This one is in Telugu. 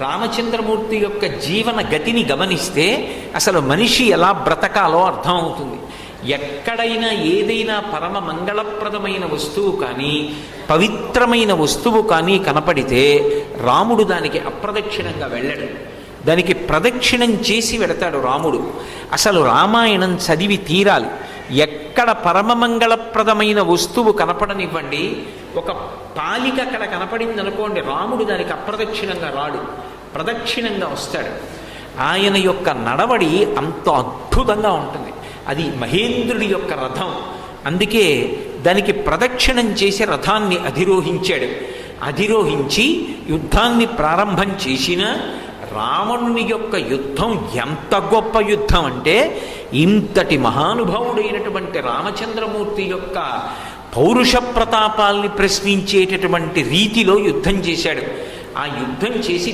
రామచంద్రమూర్తి యొక్క జీవన గతిని గమనిస్తే అసలు మనిషి ఎలా బ్రతకాలో అర్థమవుతుంది. ఎక్కడైనా ఏదైనా పరమ మంగళప్రదమైన వస్తువు కానీ పవిత్రమైన వస్తువు కానీ కనపడితే రాముడు దానికి అప్రదక్షిణంగా వెళ్ళడు. దానికి ప్రదక్షిణం చేసి వెడతాడు రాముడు. అసలు రామాయణం చదివి తీరాలి. ఎక్కడ పరమమంగళప్రదమైన వస్తువు కనపడనివ్వండి ఒక పాలిక అక్కడ కనపడింది అనుకోండి రాముడు దానికి అప్రదక్షిణంగా రాడు. ప్రదక్షిణంగా వస్తాడు. ఆయన యొక్క నడవడి అంత అద్భుతంగా ఉంటుంది. అది మహేంద్రుడి యొక్క రథం. అందుకే దానికి ప్రదక్షిణం చేసి రథాన్ని అధిరోహించాడు. అధిరోహించి యుద్ధాన్ని ప్రారంభం చేసిన రావణుని యొక్క యుద్ధం ఎంత గొప్ప యుద్ధం అంటే ఇంతటి మహానుభావుడైనటువంటి రామచంద్రమూర్తి యొక్క పౌరుష ప్రతాపాల్ని ప్రశ్నించేటటువంటి రీతిలో యుద్ధం చేశాడు. ఆ యుద్ధం చేసి